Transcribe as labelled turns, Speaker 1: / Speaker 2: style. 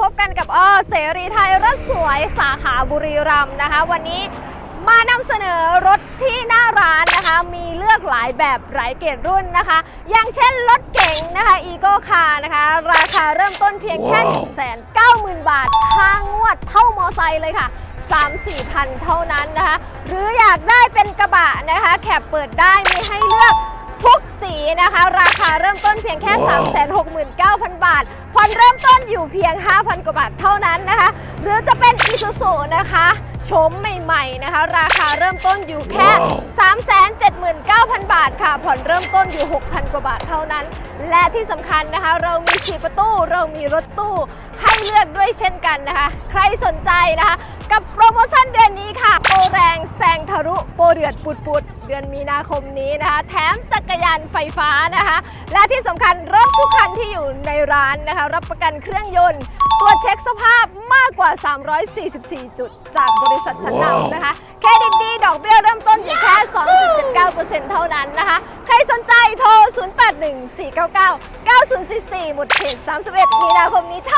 Speaker 1: พบกันกับอ้อเสรีไทยรถสวยสาขาบุรีรัมย์นะคะ วันนี้มานำเสนอรถที่หน้าร้านนะคะ มีเลือกหลายแบบหลายเกรดรุ่นนะคะ อย่างเช่นรถเก๋งนะคะอีโก้คาร์นะคะ ราคาเริ่มต้นเพียงแค่ 190,000 บาทค่างวดเท่ามอไซค์เลยค่ะ 3-4พันเท่านั้นนะคะ หรืออยากได้เป็นกระบะนะคะ แคปเปิดได้มีให้เลือกทุก สีนะคะ ราคาเริ่มต้นเพียงแค่ 369,000 บาทผ่อนเริ่มต้นอยู่เพียง 5,000 กว่าบาทเท่านั้นนะคะ หรือจะเป็น i s u z u นะคะโฉมใหม่ๆนะคะ ราคาเริ่มต้นอยู่แค่ 379,000 บาทค่ะ ผ่อนเริ่มต้นอยู่ 6,000 กว่าบาทเท่านั้น และที่สำคัญนะคะ เรามีฉีดประตูเรามีรถตู้ให้เลือกด้วยเช่นกันนะคะ ใครสนใจนะคะ กับโปรโมชั่นเดือน เดือดปุดปุดๆ เดือนมีนาคมนี้นะคะ แถมจักรยานไฟฟ้านะคะ และที่สำคัญรถทุกคันที่อยู่ในร้านนะคะ รับประกันเครื่องยนต์ตรวจเช็คสภาพมากกว่า 344 จุด จากบริษัทชั้นนำนะคะ เครดิตดีดอกเบี้ยเริ่มต้นอยู่แค่ 2.79%เท่านั้นนะคะ ใครสนใจโทร 0814999044 หมดเขต31 มีนาคมนี้เท่า